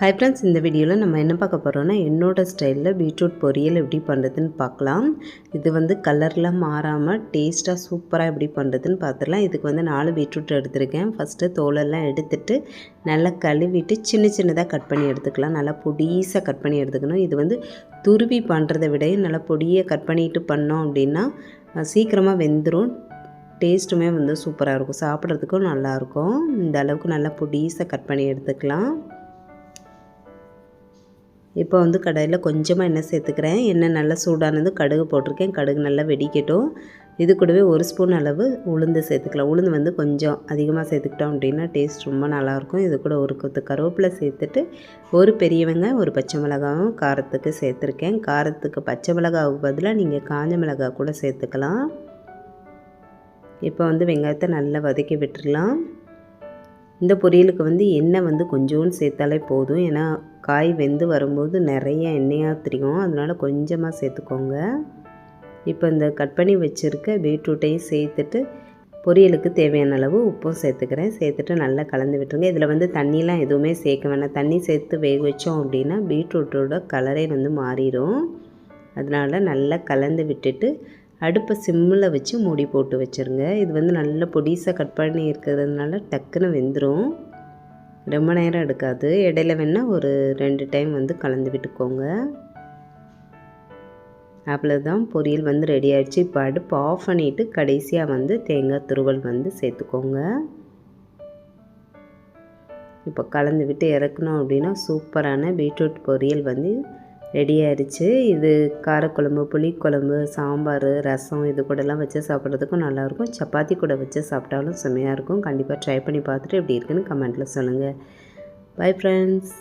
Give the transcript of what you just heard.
Hi friends இந்த வீடியோவில் நம்ம என்ன பார்க்க போகிறோன்னா என்னோடய ஸ்டைலில் பீட்ரூட் பொரியல் எப்படி பண்ணுறதுன்னு பார்க்கலாம். இது வந்து கலர்லாம் மாறாமல் டேஸ்ட்டாக சூப்பராக எப்படி பண்ணுறதுன்னு பார்த்துடலாம். இதுக்கு வந்து நாலு பீட்ரூட் எடுத்திருக்கேன். ஃபஸ்ட்டு தோலெல்லாம் எடுத்துட்டு நல்லா கழுவிட்டு சின்ன சின்னதாக கட் பண்ணி எடுத்துக்கலாம். நல்லா பொடிசாக கட் பண்ணி எடுத்துக்கணும். இது வந்து துருவி பண்ணுறதை விட நல்லா பொடியை கட் பண்ணிட்டு பண்ணோம் அப்படின்னா சீக்கிரமாக வெந்துடும் டேஸ்ட்டுமே வந்து சூப்பராக இருக்கும். சாப்பிட்றதுக்கும் நல்லாயிருக்கும் இந்த அளவுக்கு நல்லா பொடிசாக கட் பண்ணி எடுத்துக்கலாம். இப்போ வந்து கடாயில் கொஞ்சமாக எண்ணெய் சேர்த்துக்கிறேன். எண்ணெய் நல்லா சூடானது கடுகு போட்டிருக்கேன். கடுகு நல்லா வெடிக்கட்டும். இது கூடவே ஒரு ஸ்பூன் அளவு உளுந்து சேர்த்துக்கலாம். உளுந்து வந்து கொஞ்சம் அதிகமாக சேர்த்துக்கிட்டோம் அப்படின்னா டேஸ்ட் ரொம்ப நல்லாயிருக்கும். இது கூட ஒரு கொத்து கருவேப்பிலை சேர்த்துட்டு ஒரு பெரிய வெங்காயம் ஒரு பச்சை மிளகாவும் காரத்துக்கு சேர்த்துருக்கேன். காரத்துக்கு பச்சை மிளகாவுக்கு பதிலாக நீங்கள் காஞ்ச மிளகாய் கூட சேர்த்துக்கலாம். இப்போ வந்து வெங்காயத்தை நல்லா வதக்கி விட்டுடலாம். இந்த பொரியலுக்கு வந்து எண்ணெய் வந்து கொஞ்சோண்டு சேர்த்தாலே போதும். ஏன்னா காய் வெந்து வரும்போது நிறைய எண்ணெயாக தெரியும். அதனால் கொஞ்சமாக சேர்த்துக்கோங்க. இப்போ இந்த கட் பண்ணி வச்சுருக்க பீட்ரூட்டையும் சேர்த்துட்டு பொரியலுக்கு தேவையான அளவு உப்பும் சேர்த்துக்கிறேன். சேர்த்துட்டு நல்லா கலந்து விட்டுருங்க. இதில் வந்து தண்ணிலாம் எதுவுமே சேர்க்க வேணாம். தண்ணி சேர்த்து வேக வச்சோம் அப்படின்னா பீட்ரூட்டோட கலரே வந்து மாறிடும். அதனால் நல்லா கலந்து விட்டுட்டு அடுப்பை சிம்மில் வச்சு மூடி போட்டு வச்சுருங்க. இது வந்து நல்ல பொடிசாக கட் பண்ணி இருக்கிறதுனால டக்குன்னு வெந்துடும் ரொம்ப நேரம் எடுக்காது. இடையில வேணால் ஒரு ரெண்டு டைம் வந்து கலந்து விட்டுக்கோங்க. அவ்வளோதான் பொரியல் வந்து ரெடி ஆகிடுச்சு இப்போ அடுப்பு ஆஃப் பண்ணிவிட்டு கடைசியாக வந்து தேங்காய் துருவல் வந்து சேர்த்துக்கோங்க. இப்போ கலந்து விட்டு இறக்கணும் அப்படின்னா சூப்பரான பீட்ரூட் பொரியல் வந்து ரெடி ஆயிடுச்சு இது காரக்குழம்பு புளிக்குழம்பு சாம்பார் ரசம் இது கூடலாம் வச்சு சாப்பிட்றதுக்கும் நல்லாயிருக்கும். சப்பாத்தி கூட வச்சு சாப்பிட்டாலும் செம்மையாக இருக்கும். கண்டிப்பாக ட்ரை பண்ணி பார்த்துட்டு எப்படி இருக்குன்னு கமெண்ட்டில் சொல்லுங்கள் பை ஃப்ரெண்ட்ஸ்